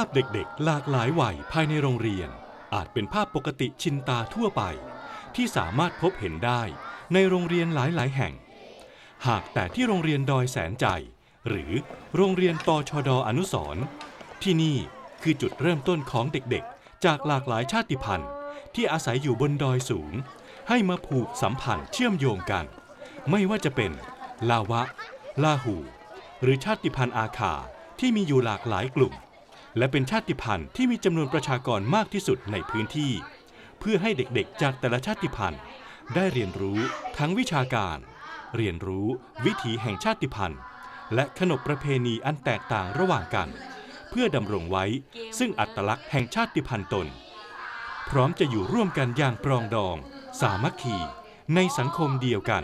าพเด็กๆ หลากหลายวัยภายในโรงเรียน อาจเป็นภาพปกติชินตาทั่วไป ที่สามารถพบเห็นได้ในโรงเรียนหลายๆ แห่ง หากแต่ที่โรงเรียนดอยแสนใจ หรือโรงเรียนตชดอนุสรที่นี่คือจุดเริ่มต้นของเด็กๆ จากหลากหลายชาติพันธุ์ที่อาศัยอยู่บนดอยสูง ให้มาผูกสัมพันธ์เชื่อมโยงกัน ไม่ว่าจะเป็นลาวะ ลาหู หรือชาติพันธุ์อาคาที่มีอยู่หลากหลายกลุ่ม และเป็นชาติพันธุ์ที่มีจำนวนประชากรมากที่สุดในพื้นที่ เพื่อให้เด็กๆ จากแต่ละชาติพันธุ์ ได้เรียนรู้ทั้งวิชาการ เรียนรู้วิถีแห่งชาติพันธุ์ และขนบประเพณีอันแตกต่างระหว่างกัน เพื่อดำรงไว้ ซึ่งอัตลักษณ์แห่งชาติพันธุ์ตน พร้อมจะอยู่ร่วมกันอย่างปรองดอง สามัคคี ในสังคมเดียวกัน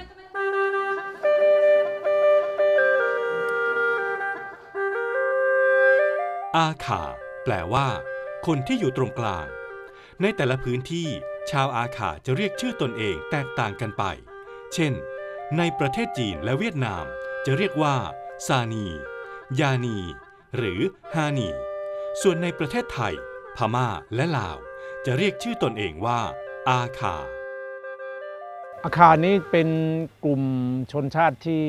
อาขาแปลว่า คนที่อยู่ตรงกลาง ในแต่ละพื้นที่ ชาวอาขาจะเรียกชื่อตนเองแตกต่างกันไป เช่น ในประเทศจีนและเวียดนาม จะเรียกว่า ซานี ยานี หรือฮานี ส่วนในประเทศไทย พม่าและลาว จะเรียกชื่อตนเองว่า อาขาอาคารนี้เป็นกลุ่มชนชาติที่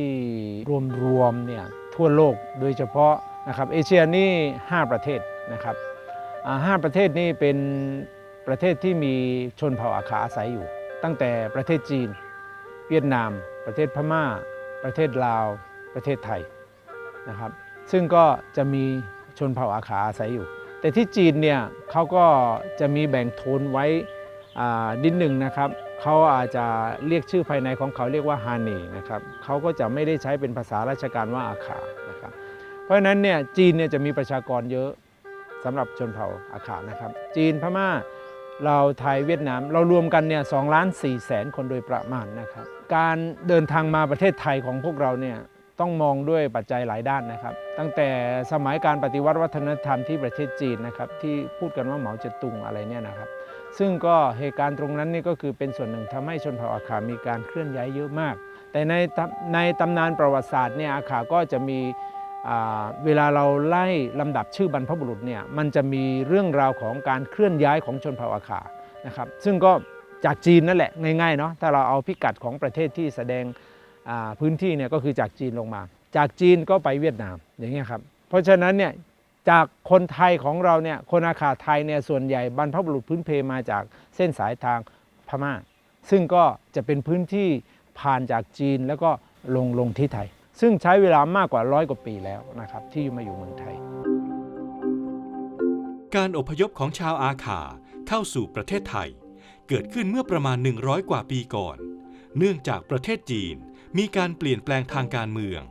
รวมๆเนี่ยทั่วโลกโดยเฉพาะ นะครับเอเชียนี่ 5 ประเทศนะครับห้าประเทศนี้เป็นประเทศที่มีชนเผ่าอาคาอาศัยอยู่ ตั้งแต่ประเทศจีน เวียดนาม ประเทศพม่า ประเทศลาว ประเทศไทยนะครับซึ่งก็จะมีชนเผ่าอาคาอาศัยอยู่ แต่ที่จีนเนี่ยเขาก็จะมีแบ่งโทนไว้อ่านิดหนึ่งนะครับเขาอาจจะเรียกชื่อภายในของเขาเรียกว่าฮานีนะครับเขาก็จะไม่ได้ใช้เป็นภาษาราชการว่าอาขานะ เพราะฉะนั้นเนี่ยจีนเนี่ยจะมีประชากรเยอะสำหรับชนเผ่าอาขานะครับ จีนพม่าเราไทยเวียดนาม เรารวมกันเนี่ยสองล้านสี่แสนคนโดยประมาณนะครับ การเดินทางมาประเทศไทยของพวกเราเนี่ยต้องมองด้วยปัจจัยหลายด้านนะครับ ตั้งแต่สมัยการปฏิวัติวัฒนธรรมที่ประเทศจีนนะครับที่พูดกันว่าเหมาเจ๋อตุงอะไรเนี่ยนะครับ ซึ่งก็เหตุการณ์ตรงนั้นนี่ก็คือเป็นส่วนหนึ่งทำให้ชนเผ่าอาขามีการเคลื่อนย้ายเยอะมาก แต่ในในตำนานประวัติศาสตร์เนี่ยอาขาก็จะมี เวลาเราไล่ลำดับชื่อบรรพบุรุษเนี่ยมันจะมีเรื่องราวของการเคลื่อนย้ายของชนเผ่าอาขานะครับซึ่งก็จากจีนนั่นแหละง่ายๆเนาะถ้าเราเอาพิกัดของประเทศที่แสดงพื้นที่เนี่ยก็คือจากจีนลงมา จากจีนก็ไปเวียดนามอย่างเงี้ยครับเพราะฉะนั้นเนี่ยจากคนไทยของเราเนี่ยคนอาขาไทยเนี่ยส่วนใหญ่บรรพบุรุษพื้นเพมาจากเส้นสายทางพม่า ซึ่งก็จะเป็นพื้นที่ผ่านจากจีนแล้วก็ลงลงที่ไทย ซึ่งใช้เวลามากกว่าร้อยกว่าปีแล้วนะครับที่มาอยู่เมืองไทย การอพยพของชาวอาขาเข้าสู่ประเทศไทย เกิดขึ้นเมื่อประมาณ 100 กว่าปีก่อน เนื่องจากประเทศจีนมีการเปลี่ยนแปลงทางการเมือง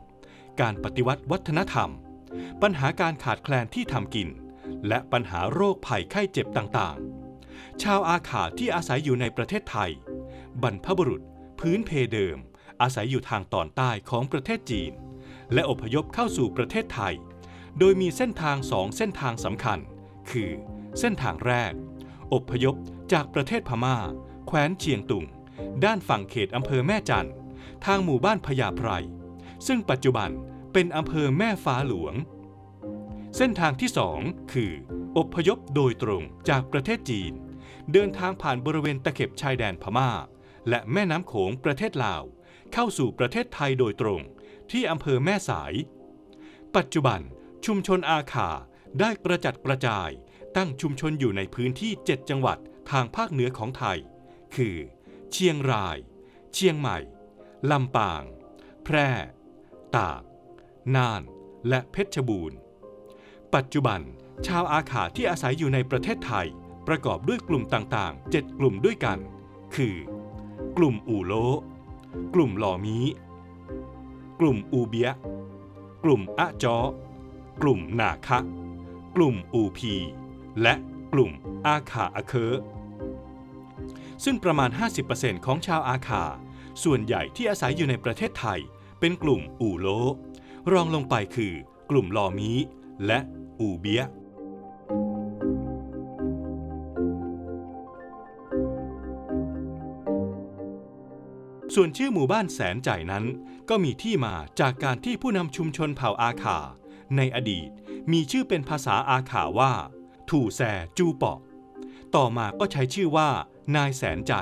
การปฏิวัติวัฒนธรรม ปัญหาการขาดแคลนที่ทำกิน และปัญหาโรคภัยไข้เจ็บต่างๆ ชาวอาขาที่อาศัยอยู่ในประเทศไทย บรรพบุรุษพื้นเพเดิม อาศัยอยู่ทางตอนใต้ของประเทศจีน และอพยพเข้าสู่ประเทศไทย โดยมีเส้นทางสองเส้นทางสำคัญ คือ เส้นทางแรก อพยพจากประเทศพม่า แคว้นเชียงตุง ด้านฝั่งเขตอำเภอแม่จันทางหมู่บ้านพญาไพร ซึ่งปัจจุบันเป็นอำเภอแม่ฟ้าหลวง เส้นทางที่สองคือ อพยพโดยตรงจากประเทศจีน เดินทางผ่านบริเวณตะเข็บชายแดนพม่า และแม่น้ำโขงประเทศลาว เข้าสู่ประเทศไทยโดยตรงที่อำเภอแม่สาย ปัจจุบันชุมชนอาขาได้กระจัดกระจายตั้งชุมชนอยู่ในพื้นที่ 7 จังหวัดทางภาคเหนือของไทย คือ เชียงราย เชียงใหม่ ลำปาง แพร่ ตาก น่าน และเพชรบูรณ์ ปัจจุบันชาวอาขาที่อาศัยอยู่ในประเทศไทย ประกอบด้วยกลุ่มต่างๆ 7 กลุ่มด้วยกัน คือ กลุ่มอู่โล กลุ่มหล่อมีกลุ่มอูเบียกลุ่มอะจอกลุ่มนาคะ กลุ่มอูพี และกลุ่มอาขาอาเคอซึ่งประมาณ 50%ของชาวอาคา ส่วนใหญ่ที่อาศัยอยู่ในประเทศไทย เป็นกลุ่มอูโล รองลงไปคือกลุ่มลอมีและอูเบีย ส่วนชื่อหมู่บ้านแสนใจนั้น ก็มีที่มาจากการที่ผู้นำชุมชนเผ่าอาขาในอดีตมีชื่อเป็นภาษาอาขาว่า ถูแซจูเปาะ ต่อมาก็ใช้ชื่อว่า นายแสนใจ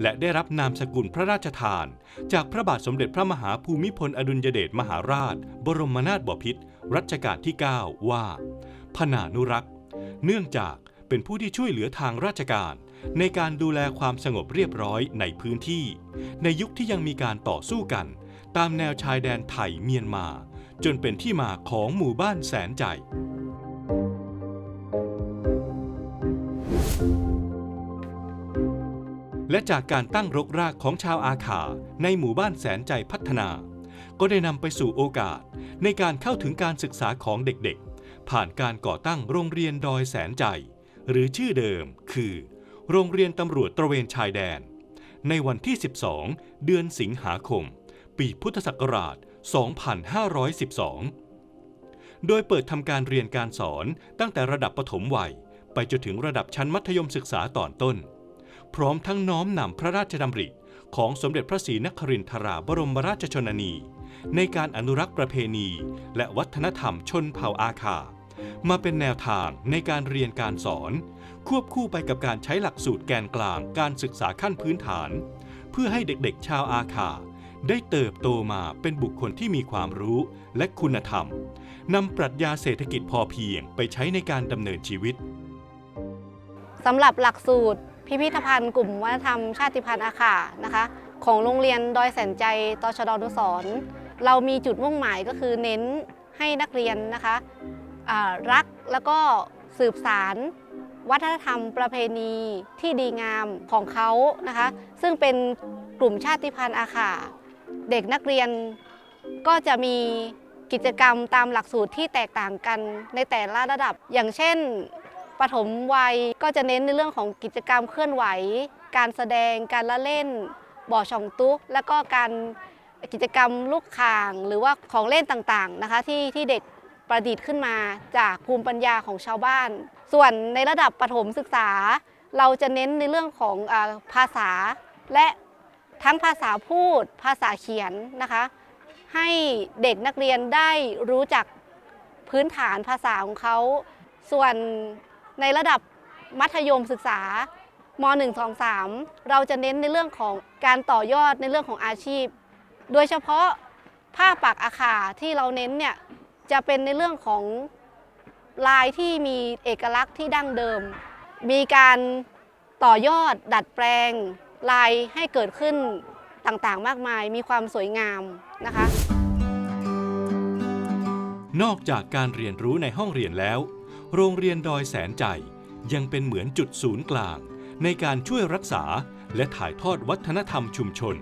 และได้รับนามสกุลพระราชทาน จากพระบาทสมเด็จพระมหาภูมิพลอดุลยเดชมหาราช บรมนาถบพิตรรัชกาลที่ 9 ว่า พนานุรักษ์ เนื่องจาก เป็นผู้ที่ช่วยเหลือทางราชการ ในการดูแลความสงบเรียบร้อยในพื้นที่ ในยุคที่ยังมีการต่อสู้กัน ตามแนวชายแดนไทยเมียนมา จนเป็นที่มาของหมู่บ้านแสนใจ และจากการตั้งรกรากของชาวอาขาในหมู่บ้านแสนใจพัฒนา ก็ได้นำไปสู่โอกาส ในการเข้าถึงการศึกษาของเด็กๆ ผ่านการก่อตั้งโรงเรียนดอยแสนใจ หรือชื่อเดิมคือ โรงเรียนตำรวจตระเวนชายแดน ในวันที่ 12 เดือนสิงหาคม ปีพุทธศักราช 2512 โดยเปิดทำการเรียนการสอนตั้งแต่ระดับปฐมวัย ไปจนถึงระดับชั้นมัธยมศึกษาตอนต้น พร้อมทั้งน้อมนำพระราชดำริของสมเด็จพระศรีนครินทราบรมราชชนนี ในการอนุรักษ์ประเพณี และวัฒนธรรมชนเผ่าอาคา มาเป็นแนวทางในการเรียนการสอน ควบคู่ไปกับการใช้หลักสูตรแกนกลางการศึกษาขั้นพื้นฐาน เพื่อให้เด็กๆ ชาวอาคา ได้เติบโตมาเป็นบุคคลที่มีความรู้และคุณธรรมนำปรัชญาเศรษฐกิจพอเพียงไปใช้ในการดำเนินชีวิตสำหรับหลักสูตร พิพิธภัณฑ์กลุ่มวัฒนธรรมชาติพันธุ์อาขานะคะ ของโรงเรียนดอยแสนใจตชดนุสรเรามีจุดมุ่งหมายก็คือเน้นให้นักเรียนนะคะ รักแล้วก็สืบสารวัฒนธรรมประเพณีที่ดีงามของเขานะคะ ซึ่งเป็นกลุ่มชาติพันธุ์อาขาเด็กนักเรียนก็จะมีกิจกรรมตามหลักสูตรที่แตกต่างกันในแต่ละระดับ อย่างเช่นปฐมวัยก็จะเน้นในเรื่องของกิจกรรมเคลื่อนไหว การแสดงการละเล่น บ่อช่องตุ๊ก แล้วก็การกิจกรรมลูกข่างหรือว่าของเล่นต่างๆนะคะที่ที่เด็ก ประดิษฐ์ขึ้นมาจากภูมิปัญญาของชาวบ้าน ส่วนในระดับประถมศึกษา เราจะเน้นในเรื่องของอภาษา และทั้งภาษาพูด ภาษาเขียนนะคะ ให้เด็กนักเรียนได้รู้จักพื้นฐานภาษาของเขา ส่วนในระดับมัธยมศึกษาม1 2 3 เราจะเน้นในเรื่องของการต่อยอดในเรื่องของอาชีพ โดยเฉพาะผ้าปักอาขาที่เราเน้นเนี่ย จะเป็นในเรื่องของลายที่มีเอกลักษณ์ที่ดั้งเดิม มีการต่อยอดดัดแปลง ลายให้เกิดขึ้นต่างๆ มากมาย มีความสวยงามนะคะ นอกจากการเรียนรู้ในห้องเรียนแล้ว โรงเรียนดอยแสนใจยังเป็นเหมือนจุดศูนย์กลาง ในการช่วยรักษาและถ่ายทอดวัฒนธรรมชุมชน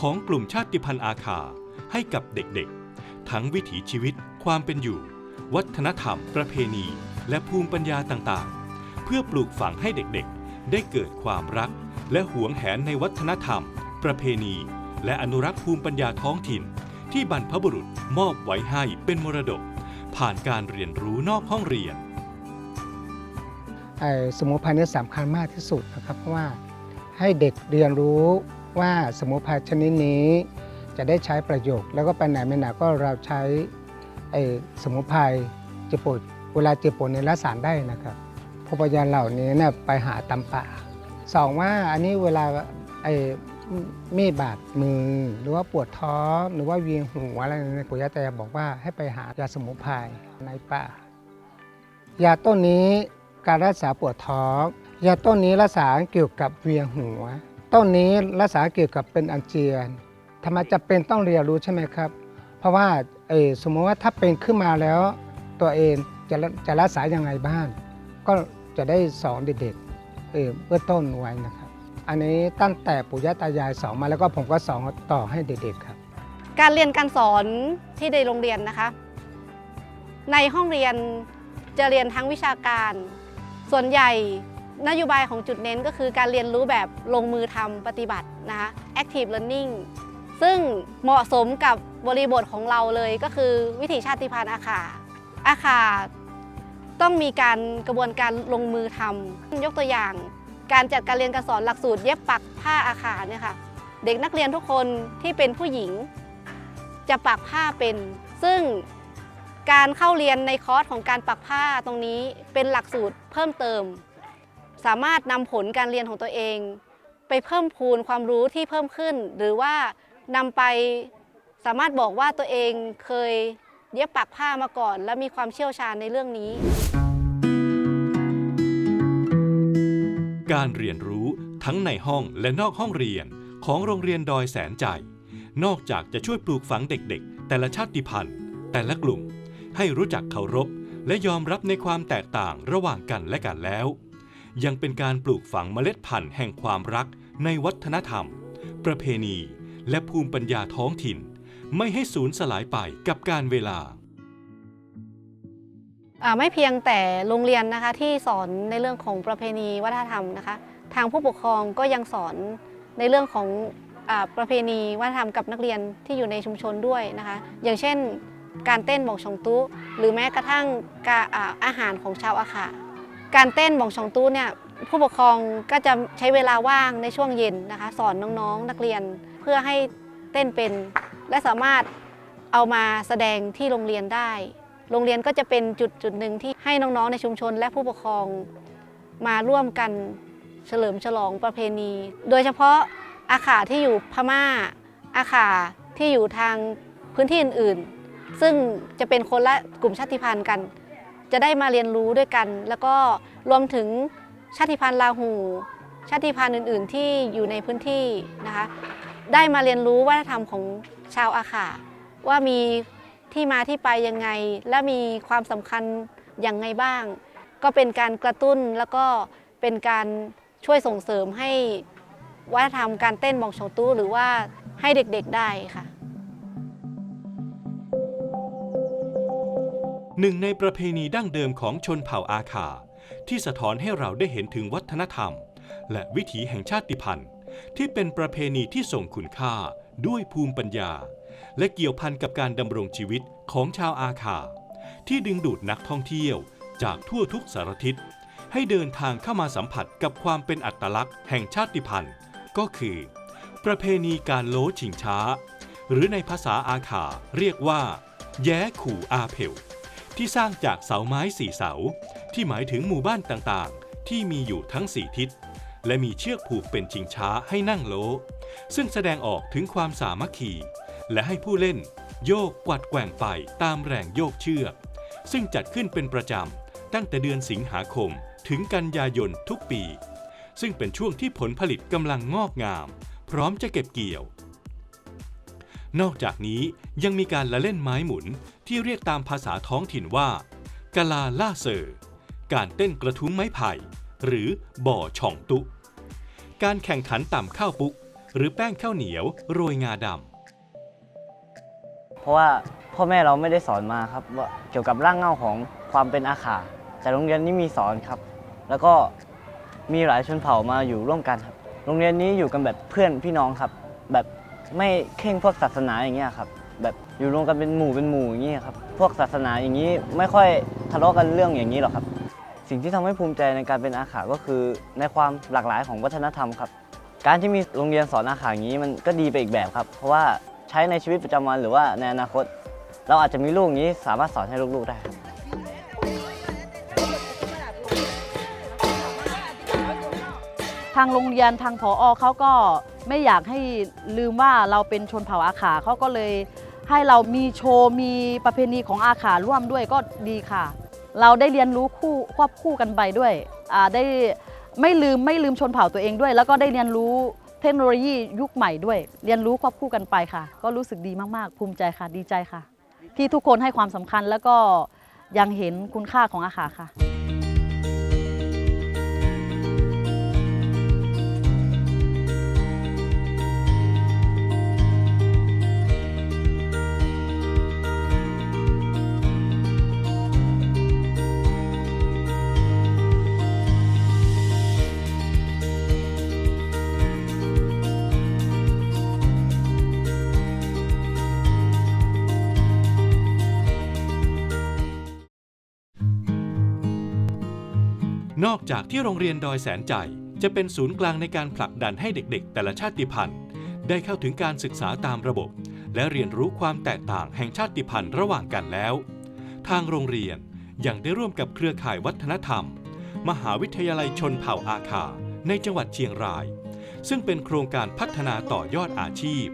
ของกลุ่มชาติพันธุ์อาคาให้กับเด็กๆ ทั้งวิถีชีวิต ความเป็นอยู่ วัฒนธรรม ประเพณี และภูมิปัญญาต่างๆ เพื่อปลูกฝังให้เด็กๆ ได้เกิดความรัก และหวงแหนในวัฒนธรรม ประเพณี และอนุรักษ์ภูมิปัญญาท้องถิ่น ที่บรรพบุรุษมอบไว้ให้เป็นมรดก ผ่านการเรียนรู้นอกห้องเรียนสมุนไพรนี่สำคัญมากที่สุดนะครับเพราะว่าให้เด็กเรียนรู้ว่าสมุนไพรชนิดนี้จะได้ใช้ประโยชน์แล้วก็ไปไหนไม่ไหนก็เราใช้ ไอ้สมุนไพรเจ็บปวดเวลาเจ็บปวดในรักษาได้นะครับพวกพยาเหล่านี้เนี่ยไปหาตำป่าสองว่าอันนี้เวลาไอ้มีบาดมือ หรือว่าปวดท้องหรือว่าเวียนหัวอะไรในปู่ย่าตายายบอกว่าให้ไปหายาสมุนไพรในป่ายาต้นนี้การรักษาปวดท้องยาต้นนี้รักษาเกี่ยวกับเวียนหัว ต้นนี้รักษาเกี่ยวกับเป็นอันเจียนทำไมจะเป็นต้องเรียนรู้ใช่ไหมครับ เพราะว่า เออสมมติว่าถ้าเป็นขึ้นมาแล้วตัวเองจะจะรักษายังไงบ้าง ก็จะได้สอนเด็กๆเออเบื้องต้นไว้นะครับ อันนี้ตั้งแต่ปู่ย่าตายายสอนมาแล้วก็ผมก็สอนต่อให้เด็กๆครับ การเรียนการสอนที่ในโรงเรียนนะคะ ในห้องเรียนจะเรียนทั้งวิชาการ ส่วนใหญ่นโยบายของจุดเน้นก็คือการเรียนรู้แบบลงมือทำปฏิบัตินะคะ active learning ซึ่งเหมาะสมกับบริบทของเราเลยก็คือวิถีชาติพันธุ์อาขาอาขาต้องมีการกระบวนการลงมือทำยกตัวอย่าง การจัดการเรียนการสอนหลักสูตรเย็บปักผ้าอาขาเนี่ยค่ะเด็กนักเรียนทุกคนที่เป็นผู้หญิง จะปักผ้าเป็น ซึ่งการเข้าเรียนในคอร์สของการปักผ้าตรงนี้เป็นหลักสูตรเพิ่มเติม สามารถนำผลการเรียนของตัวเอง ไปเพิ่มพูนความรู้ที่เพิ่มขึ้น หรือว่า นำไปสามารถบอกว่าตัวเองเคยเย็บปักผ้ามาก่อน และมีความเชี่ยวชาญในเรื่องนี้ การเรียนรู้ทั้งในห้องและนอกห้องเรียนของโรงเรียนดอยแสนใจ นอกจากจะช่วยปลูกฝังเด็กๆ แต่ละชาติพันธุ์ แต่ละกลุ่ม ให้รู้จักเคารพ และยอมรับในความแตกต่างระหว่างกันและกันแล้ว ยังเป็นการปลูกฝังเมล็ดพันธุ์แห่งความรักในวัฒนธรรม ประเพณี และภูมิปัญญาท้องถิ่น ไม่ให้สูญสลายไปกับการเวลาไม่เพียงแต่โรงเรียนนะคะที่สอนในเรื่องของประเพณีวัฒนธรรมนะคะ ทางผู้ปกครองก็ยังสอนในเรื่องของอประเพณีวัฒนธรรมกับนักเรียนที่อยู่ในชุมชนด้วยนะคะ อย่างเช่น การเต้นบองชองตู้หรือแม้กระทั่งกาอ่าอาหารของชาวอาขาการเต้นบองชองตู้เนี่ยผู้ปกครองก็จะใช้เวลาว่างในช่วงเย็นนะคะ สอนน้องๆนักเรียน เพื่อให้เต้นเป็น และสามารถเอามาแสดงที่โรงเรียนได้ โรงเรียนก็จะเป็นจุดจุดหนึ่งที่ให้น้องๆในชุมชนและผู้ปกครองมาร่วมกันเฉลิมฉลองประเพณี โดยเฉพาะอาขาที่อยู่พม่า อาขาที่อยู่ทางพื้นที่อื่นๆ ซึ่งจะเป็นคนละกลุ่มชาติพันธุ์กัน จะได้มาเรียนรู้ด้วยกัน แล้วก็รวมถึงชาติพันธุ์ลาหู ชาติพันธุ์อื่น ๆ ที่อยู่ในพื้นที่นะคะ ได้มาเรียนรู้วัฒนธรรมของชาวอาขาว่ามีที่มาที่ไปยังไง และมีความสำคัญอย่างไงบ้าง ก็เป็นการกระตุ้นแล้วก็เป็นการช่วยส่งเสริมให้วัฒนธรรมการเต้นบองโชตู้หรือว่าให้เด็กๆได้ค่ะหนึ่งในประเพณีดั้งเดิมของชนเผ่าอาคา ที่สะท้อนให้เราได้เห็นถึงวัฒนธรรม และวิถีแห่งชาติพันธุ์ ที่เป็นประเพณีที่ส่งคุณค่าด้วยภูมิปัญญา และเกี่ยวพันกับการดำรงชีวิตของชาวอาคา ที่ดึงดูดนักท่องเที่ยว จากทั่วทุกสารทิศ ให้เดินทางเข้ามาสัมผัสกับความเป็นอัตลักษณ์แห่งชาติพันธุ์ ก็คือ ประเพณีการโลชิงช้า หรือในภาษาอาคาเรียกว่า แย้ขู่อาเพลที่สร้างจากเสาไม้สี่เสา ที่หมายถึงหมู่บ้านต่างๆ ที่มีอยู่ทั้งสี่ทิศ และมีเชือกผูกเป็นชิงช้าให้นั่งโล ซึ่งแสดงออกถึงความสามัคคี และให้ผู้เล่น โยกกวัดแกว่งไปตามแรงโยกเชือก ซึ่งจัดขึ้นเป็นประจำตั้งแต่เดือนสิงหาคมถึงกันยายนทุกปี ซึ่งเป็นช่วงที่ผลผลิตกำลังงอกงาม พร้อมจะเก็บเกี่ยว นอกจากนี้ยังมีการละเล่นไม้หมุนที่เรียกตามภาษาท้องถิ่นว่ากะลาล่าเซอร์ การเต้นกระทุ้งไม้ไผ่ หรือบ่อช่องตุ การแข่งขันต่ำข้าวปุกหรือแป้งข้าวเหนียวโรยงาดำเพราะว่าพ่อแม่เราไม่ได้สอนมาครับว่าเกี่ยวกับร่างเงาของความเป็นอาขาแต่โรงเรียนนี้มีสอนครับ แล้วก็มีหลายชนเผ่ามาอยู่ร่วมกันครับ โรงเรียนนี้อยู่กันแบบเพื่อนพี่น้องครับ แบบไม่เข่งพวกศาสนาอย่างเงี้ยครับ แบบอยู่รวมกันเป็นหมู่เป็นหมู่อย่างเงี้ยครับ พวกศาสนาอย่างนี้ไม่ค่อยทะเลาะกันเรื่องอย่างนี้หรอกครับ สิ่งที่ทำให้ภูมิใจในการเป็นอาขาก็คือ ในความหลากหลายของวัฒนธรรมครับ การที่มีโรงเรียนสอนอาขาอย่างนี้มันก็ดีไปอีกแบบครับ เพราะว่าใช้ในชีวิตประจำวันหรือว่าในอนาคต เราอาจจะมีลูกอย่างนี้สามารถสอนให้ลูกๆได้ครับทาางโรงเรียนทางผออเขาก็ไม่อยากให้ลืมว่าเราเป็นชนเผ่าอาขาเขาก็เลยให้เรามีโชว์มีประเพณีของอาขาร่วมด้วยก็ดีค่ะ เราได้เรียนรู้คู่ควบคู่กันไปด้วยได้ไม่ลืมไม่ลืมชนเผ่าตัวเองด้วย แล้วก็ได้เรียนรู้เทคโนโลยียุคใหม่ด้วย เรียนรู้ควบคู่กันไปค่ะ ก็รู้สึกดีมาก ๆ ภูมิใจค่ะดีใจค่ะ ที่ทุกคนให้ความสำคัญแล้วก็ยังเห็นคุณค่าของอาขาค่ะ นอกจากที่โรงเรียนดอยแสนใจ จะเป็นศูนย์กลางในการผลักดันให้เด็กๆ แต่ละชาติพันธุ์ ได้เข้าถึงการศึกษาตามระบบ และเรียนรู้ความแตกต่างแห่งชาติพันธุ์ระหว่างกันแล้ว ทางโรงเรียนยังได้ร่วมกับเครือข่ายวัฒนธรรม มหาวิทยาลัยชนเผ่าอาคา ในจังหวัดเชียงราย ซึ่งเป็นโครงการพัฒนาต่อยอดอาชีพ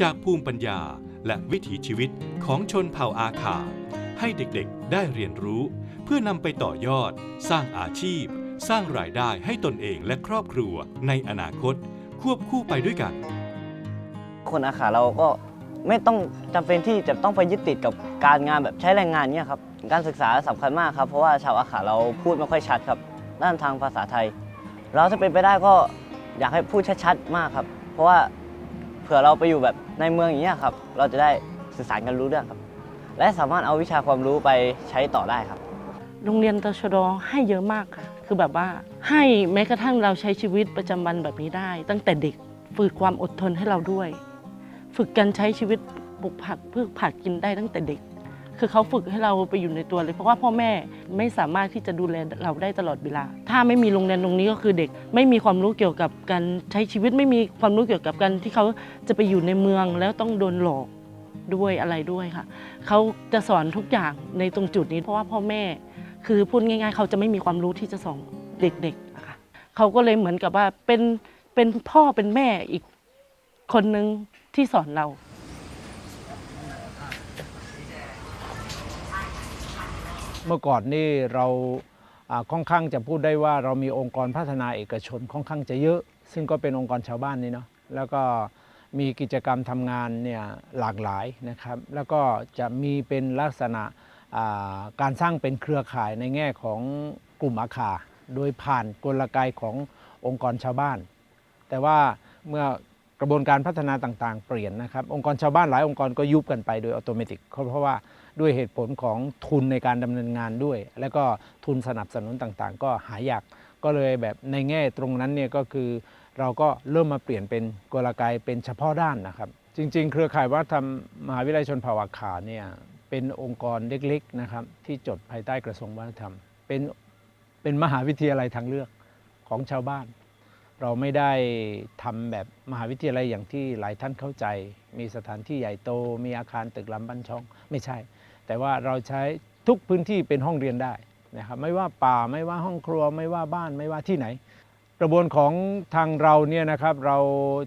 จากภูมิปัญญาและวิถีชีวิตของชนเผ่าอาคา ให้เด็กๆ ได้เรียนรู้ เพื่อนำไปต่อยอด สร้างอาชีพ สร้างรายได้ให้ตนเองและครอบครัวในอนาคต ควบคู่ไปด้วยกัน คนอาขาเราก็ไม่ต้องจำเป็นที่จะต้องไปยึดติดกับการงานแบบใช้แรงงานเนี่ยครับการศึกษาสำคัญมากครับเพราะว่าชาวอาขาเราพูดไม่ค่อยชัดครับ ด้านทางภาษาไทย เราถ้าเป็นไปได้ก็อยากให้พูดชัดๆมากครับ เพราะว่าเผื่อเราไปอยู่แบบในเมืองอย่างเงี้ยครับ เราจะได้สื่อสารกันรู้เรื่องครับ และสามารถเอาวิชาความรู้ไปใช้ต่อได้ครับ โรงเรียนตชดให้เยอะมากค่ะ คือแบบว่าให้แม้กระทั่งเราใช้ชีวิตประจำวันแบบนี้ได้ ตั้งแต่เด็กฝึกความอดทนให้เราด้วย ฝึกการใช้ชีวิตปลูกผักพืชผักกินได้ตั้งแต่เด็ก คือเขาฝึกให้เราไปอยู่ในตัวเลย เพราะว่าพ่อแม่ไม่สามารถที่จะดูแลเราได้ตลอดเวลา ถ้าไม่มีโรงเรียนตรงนี้ก็คือเด็ก ไม่มีความรู้เกี่ยวกับการใช้ชีวิตไม่มีความรู้เกี่ยวกับการที่เขาจะไปอยู่ในเมืองแล้วต้องโดนหลอกด้วยอะไรด้วยค่ะ เขาจะสอนทุกอย่างในตรงจุดนี้ เพราะว่าพ่อแม่ คือพูดง่าย ๆ เขาจะไม่มีความรู้ที่จะสอนเด็กๆนะคะเขาก็เลยเหมือนกับว่าเป็นเป็นพ่อเป็นแม่อีกคนนึงที่สอนเราเมื่อก่อนนี่เราค่อนข้างจะพูดได้ว่าเรามีองค์กรพัฒนาเอกชนค่อนข้างจะเยอะ ซึ่งก็เป็นองค์กรชาวบ้านนี่เนาะแล้วก็มีกิจกรรมทำงานเนี่ยหลากหลายนะครับ แล้วก็จะมีเป็นลักษณะ การสร้างเป็นเครือข่ายในแง่ของกลุ่มอาคา โดยผ่านกลไกขององค์กรชาวบ้าน แต่ว่าเมื่อกระบวนการพัฒนาต่างๆ เปลี่ยนนะครับ องค์กรชาวบ้านหลายองค์กรก็ยุบกันไปโดยอัตโนมัติเพราะว่าด้วยเหตุผลของทุนในการดำเนินงานด้วย แล้วก็ทุนสนับสนุนต่างๆ ก็หายากก็เลยแบบในแง่ตรงนั้นเนี่ยก็คือเราก็เริ่มมาเปลี่ยนเป็นกลไกเป็นเฉพาะด้านนะครับ จริง ๆ เครือข่ายวัฒนธรรมมหาวิทยาลัยชนเผ่าอาขาเนี่ย เป็นองค์กรเล็กๆนะครับที่จดภายใต้กระทรวงวัฒนธรรม เป็นเป็นมหาวิทยาลัยทางเลือกของชาวบ้าน เราไม่ได้ทำแบบมหาวิทยาลัยอย่างที่หลายท่านเข้าใจ มีสถานที่ใหญ่โต มีอาคารตึกลำบ้านช่อง ไม่ใช่ แต่ว่าเราใช้ทุกพื้นที่เป็นห้องเรียนได้นะครับไม่ว่าป่าไม่ว่าห้องครัวไม่ว่าบ้านไม่ว่าที่ไหน กระบวนของทางเราเนี่ยนะครับเรา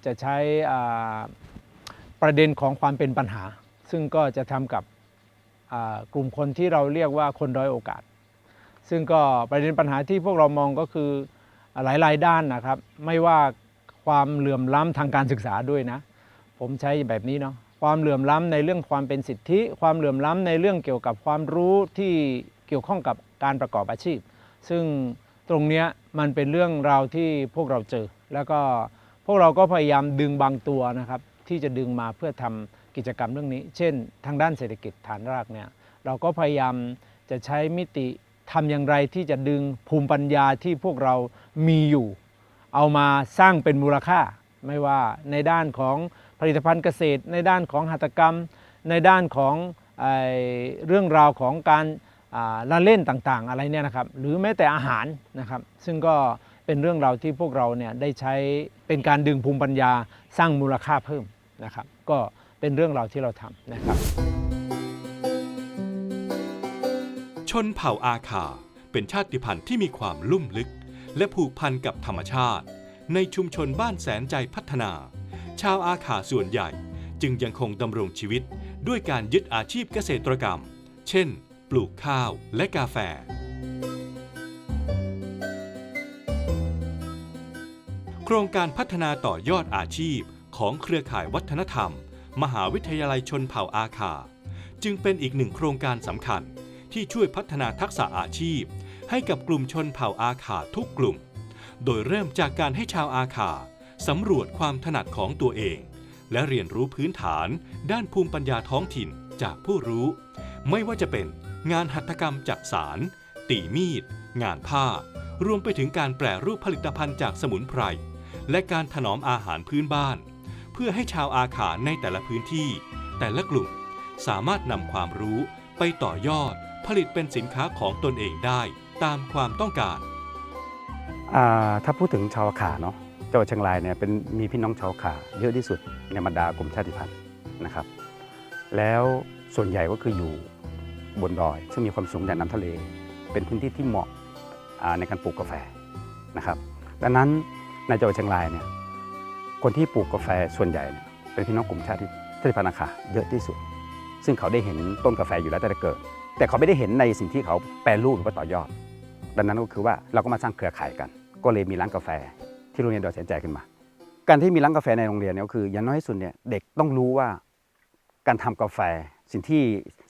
จะใช้ประเด็นของความเป็นปัญหา ซึ่งก็จะทำกับ กลุ่มคนที่เราเรียกว่าคนด้อยโอกาส ซึ่งก็ประเด็นปัญหาที่พวกเรามองก็คือหลายๆด้านนะครับ ไม่ว่าความเหลื่อมล้ำทางการศึกษาด้วยนะ ผมใช้แบบนี้เนาะความเหลื่อมล้ำในเรื่องความเป็นสิทธิ ความเหลื่อมล้ำในเรื่องเกี่ยวกับความรู้ที่เกี่ยวข้องกับการประกอบอาชีพ ซึ่งตรงนี้มันเป็นเรื่องราวที่พวกเราเจอ แล้วก็พวกเราก็พยายามดึงบางตัวนะครับ ที่จะดึงมาเพื่อทำ กิจกรรมเรื่องนี้ เช่น ทางด้านเศรษฐกิจฐานรากเนี่ยเราก็พยายามจะใช้มิติทำอย่างไรที่จะดึงภูมิปัญญาที่พวกเรามีอยู่ เอามาสร้างเป็นมูลค่า ไม่ว่าในด้านของผลิตภัณฑ์เกษตร ในด้านของหัตถกรรม ในด้านของไอ้เรื่องราวของการละเล่นต่างๆ อะไรเนี่ยนะครับ หรือแม้แต่อาหารนะครับ ซึ่งก็เป็นเรื่องราวที่พวกเราเนี่ยได้ใช้เป็นการดึงภูมิปัญญาสร้างมูลค่าเพิ่มนะครับ ก็ เป็นเรื่องราวที่เราทำนะครับ ชนเผ่าอาคาเป็นชาติพันธุ์ที่มีความลุ่มลึก และผูกพันกับธรรมชาติ ในชุมชนบ้านแสนใจพัฒนา ชาวอาขาส่วนใหญ่ จึงยังคงดำรงชีวิต ด้วยการยึดอาชีพเกษตรกรรม เช่น ปลูกข้าวและกาแฟโครงการพัฒนาต่อยอดอาชีพของเครือข่ายวัฒนธรรม มหาวิทยาลัยชนเผ่าอาคา จึงเป็นอีกหนึ่งโครงการสำคัญที่ช่วยพัฒนาทักษะอาชีพ ให้กับกลุ่มชนเผ่าอาคาทุกกลุ่ม โดยเริ่มจากการให้ชาวอาคาสำรวจความถนัดของตัวเอง และเรียนรู้พื้นฐาน ด้านภูมิปัญญาท้องถิ่นจากผู้รู้ ไม่ว่าจะเป็นงานหัตถกรรมจักสาร ตีมีด งานผ้า รวมไปถึงการแปรรูปผลิตภัณฑ์จากสมุนไพร และการถนอมอาหารพื้นบ้าน พื่อให้ชาวอาขาในแต่ละพื้นที่ แต่ละกลุ่มสามารถนำความรู้ไปต่อยอดผลิตเป็นสินค้าของตนเองได้ตามความต้องการ อ่าถ้าพูดถึงชาวอาขาเนาะจังหวัดเชียงรายเนี่ยเป็นมีพี่น้องชาวขาเยอะที่สุดในบรรดากลุ่มชาติพันธุ์นะครับ แล้วส่วนใหญ่ก็คืออยู่บนดอย ซึ่งมีความสูงจากน้ำทะเล เป็นพื้นที่ที่เหมาะในการปลูกกาแฟนะครับ ดังนั้นในจังหวัดเชียงรายเนี่ย คนที่ปลูกกาแฟส่วนใหญ่ เป็นพี่น้องกลุ่มชาติชาติพันธุ์อาขาเยอะที่สุด ซึ่งเขาได้เห็นต้นกาแฟอยู่แล้วแต่เกิด แต่เขาไม่ได้เห็นในสิ่งที่เขาแปรรูปหรือว่าต่อยอด ดังนั้นก็คือว่าเราก็มาสร้างเครือข่ายกัน ก็เลยมีร้านกาแฟที่โรงเรียนดอยแสนใจขึ้นมา การที่มีร้านกาแฟในโรงเรียนเนี่ยก็คืออย่างน้อยที่สุดเนี่ยเด็กต้องรู้ว่าการทำกาแฟสิ่งที่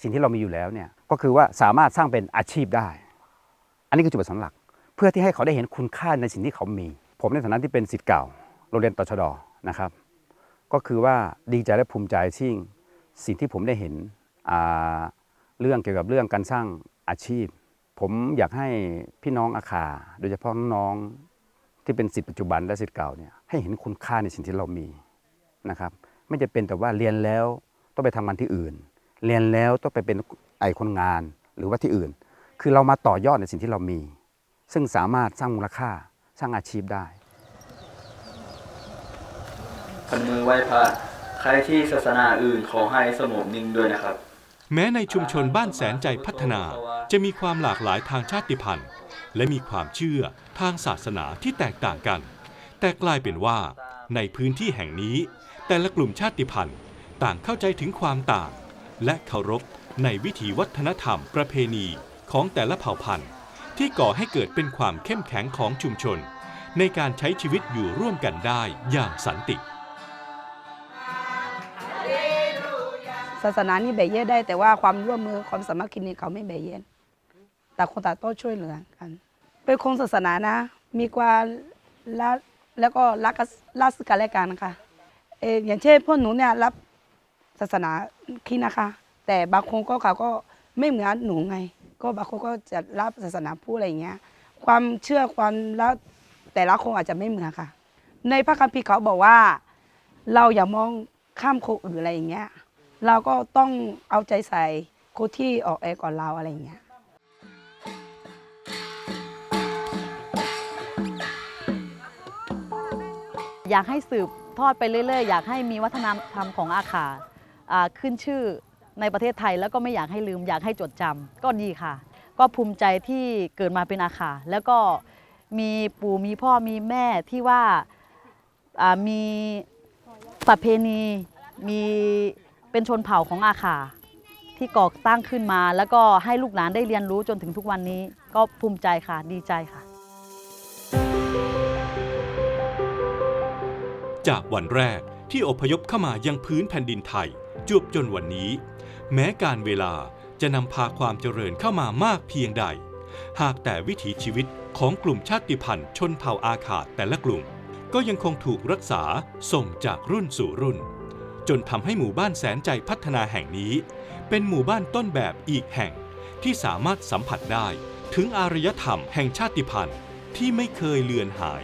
สิ่งที่เรามีอยู่แล้วเนี่ยก็คือว่าสามารถสร้างเป็นอาชีพได้ อันนี้คือจุดประสงค์หลัก เพื่อที่ให้เขาได้เห็นคุณค่าในสิ่งที่เขามี ผมในฐานะที่เป็นศิษย์เก่า โรงเรียนตชดนะครับ ก็คือว่าดีใจและภูมิใจที่สิ่งที่ผมได้เห็นเรื่องเกี่ยวกับเรื่องการสร้างอาชีพ ผมอยากให้พี่น้องอาคา โดยเฉพาะน้องที่เป็นสิทธิปัจจุบันและสิทธิเก่าเนี่ยให้เห็นคุณค่าในสิ่งที่เรามีนะครับไม่จะเป็นแต่ว่าเรียนแล้วต้องไปทำงานที่อื่น เรียนแล้วต้องไปเป็นไอคนงานหรือว่าที่อื่น คือเรามาต่อยอดในสิ่งที่เรามี ซึ่งสามารถสร้างมูลค่าสร้างอาชีพได้ พนมือไหว้พระใครที่ศาสนาอื่นขอให้สงบนิ่งด้วยนะครับ แม้ในชุมชนบ้านแสนใจพัฒนาจะมีความหลากหลายทางชาติพันธุ์ และมีความเชื่อทางศาสนาที่แตกต่างกัน แต่กลายเป็นว่าในพื้นที่แห่งนี้ แต่ละกลุ่มชาติพันธุ์ต่างเข้าใจถึงความต่าง และเคารพในวิถีวัฒนธรรมประเพณีของแต่ละเผ่าพันธุ์ ที่ก่อให้เกิดเป็นความเข้มแข็งของชุมชน ในการใช้ชีวิตอยู่ร่วมกันได้อย่างสันติ ศาสนานี่แบ่งแยกได้ แต่ว่าความร่วมมือความสามัคคีนี่เขาไม่แบ่งแยกต่คนต่างต้องช่วยเหลือกันเป็นคงศาสนานะ มีความรักแล้วก็รักรักซึ่งกันและกันนะคะเอออย่างเช่นพวกหนูเนี่ยรับศาสนาคิดนะคะ แต่บางคนก็เขาก็ไม่เหมือนหนูไง ก็บางคนก็จะรับศาสนาพุทธอะไรอย่างเงี้ย ความเชื่อความรักแต่ละคนอาจจะไม่เหมือนค่ะ ในพระคัมภีร์เขาบอกว่า เราอย่ามองข้ามคนอื่นอะไรอย่างเงี้ย เราก็ต้องเอาใจใส่คนที่ออกแอร์ก่อนเราอะไรอย่างเงี้ยอยากให้สืบทอดไปเรื่อยๆ อยากให้มีวัฒนธรรมของอาขาขึ้นชื่อในประเทศไทยแล้วก็ไม่อยากให้ลืม อยากให้จดจำก็ดีค่ะ ก็ภูมิใจที่เกิดมาเป็นอาขาแล้วก็มีปู่มีพ่อมีแม่ที่ว่ามีประเพณีมี เป็นชนเผ่าของอาขาที่ก่อตั้งขึ้นมา แล้วก็ให้ลูกหลานได้เรียนรู้จนถึงทุกวันนี้ ก็ภูมิใจค่ะดีใจค่ะ จากวันแรกที่อพยพเข้ามายังพื้นแผ่นดินไทยจวบจนวันนี้ แม้การเวลาจะนำพาความเจริญเข้ามามากเพียงใด หากแต่วิถีชีวิตของกลุ่มชาติพันธุ์ชนเผ่าอาขาแต่ละกลุ่ม ก็ยังคงถูกรักษาส่งจากรุ่นสู่รุ่น จนทำให้หมู่บ้านแสนใจพัฒนาแห่งนี้ เป็นหมู่บ้านต้นแบบอีกแห่งที่สามารถสัมผัสได้ ถึงอารยธรรมแห่งชาติพันธุ์ที่ไม่เคยเลือนหาย